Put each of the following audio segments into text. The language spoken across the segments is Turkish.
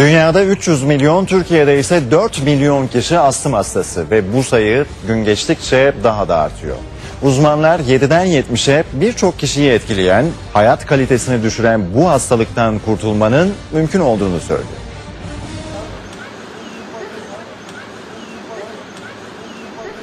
Dünyada 300 milyon, Türkiye'de ise 4 milyon kişi astım hastası ve bu sayı gün geçtikçe daha da artıyor. Uzmanlar 7'den 70'e birçok kişiyi etkileyen, hayat kalitesini düşüren bu hastalıktan kurtulmanın mümkün olduğunu söylüyor.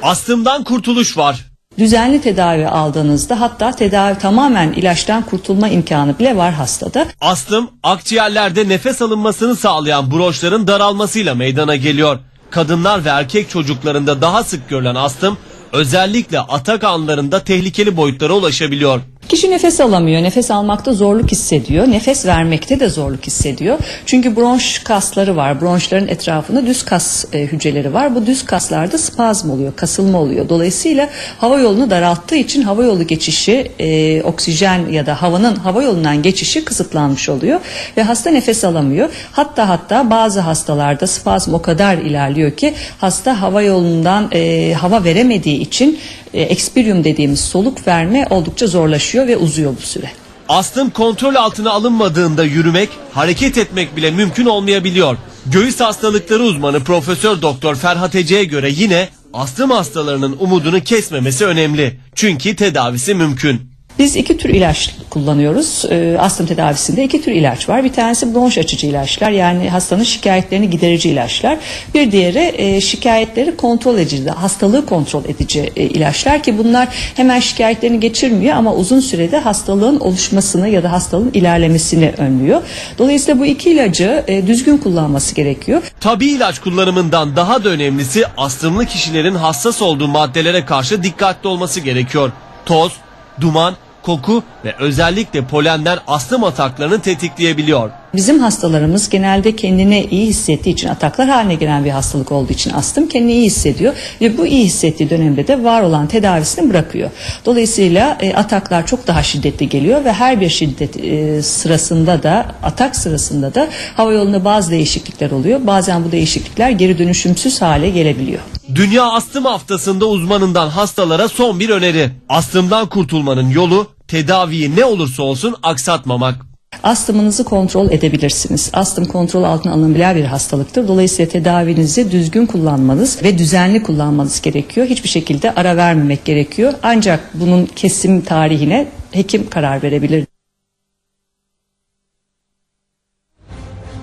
Astımdan kurtuluş var. Düzenli tedavi aldığınızda hatta tedavi tamamen ilaçtan kurtulma imkanı bile var hastada. Astım akciğerlerde nefes alınmasını sağlayan bronşların daralmasıyla meydana geliyor. Kadınlar ve erkek çocuklarında daha sık görülen astım özellikle atak anlarında tehlikeli boyutlara ulaşabiliyor. Kişi nefes alamıyor, nefes almakta zorluk hissediyor, nefes vermekte de zorluk hissediyor. Çünkü bronş kasları var, bronşların etrafında düz kas e, hücreleri var. Bu düz kaslarda spazm oluyor, kasılma oluyor. Dolayısıyla hava yolunu daralttığı için hava yolu geçişi, e, oksijen ya da havanın hava yolundan geçişi kısıtlanmış oluyor. Ve hasta nefes alamıyor. Hatta hatta bazı hastalarda spazm o kadar ilerliyor ki hasta hava yolundan e, hava veremediği için e, ekspirium dediğimiz soluk verme oldukça zorlaşıyor ve uzuyor bu süre. Astım kontrol altına alınmadığında yürümek, hareket etmek bile mümkün olmayabiliyor. Göğüs hastalıkları uzmanı Profesör Doktor Ferhat Ece'ye göre yine astım hastalarının umudunu kesmemesi önemli. Çünkü tedavisi mümkün. Biz iki tür ilaç kullanıyoruz. Ee, astım tedavisinde iki tür ilaç var. Bir tanesi bronş açıcı ilaçlar yani hastanın şikayetlerini giderici ilaçlar. Bir diğeri e, şikayetleri kontrol edici, hastalığı kontrol edici e, ilaçlar ki bunlar hemen şikayetlerini geçirmiyor ama uzun sürede hastalığın oluşmasını ya da hastalığın ilerlemesini önlüyor. Dolayısıyla bu iki ilacı e, düzgün kullanması gerekiyor. Tabi ilaç kullanımından daha da önemlisi astımlı kişilerin hassas olduğu maddelere karşı dikkatli olması gerekiyor. Toz, duman, koku ve özellikle polenden astım ataklarını tetikleyebiliyor. Bizim hastalarımız genelde kendine iyi hissettiği için ataklar haline gelen bir hastalık olduğu için astım kendini iyi hissediyor ve bu iyi hissettiği dönemde de var olan tedavisini bırakıyor. Dolayısıyla e, ataklar çok daha şiddetli geliyor ve her bir şiddet e, sırasında da atak sırasında da hava yolunda bazı değişiklikler oluyor. Bazen bu değişiklikler geri dönüşümsüz hale gelebiliyor. Dünya Astım Haftası'nda uzmanından hastalara son bir öneri. Astımdan kurtulmanın yolu tedaviyi ne olursa olsun aksatmamak. Astımınızı kontrol edebilirsiniz. Astım kontrol altına alınabilen bir hastalıktır. Dolayısıyla tedavinizi düzgün kullanmanız ve düzenli kullanmanız gerekiyor. Hiçbir şekilde ara vermemek gerekiyor. Ancak bunun kesim tarihine hekim karar verebilir.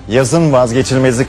Yazın vazgeçilmezi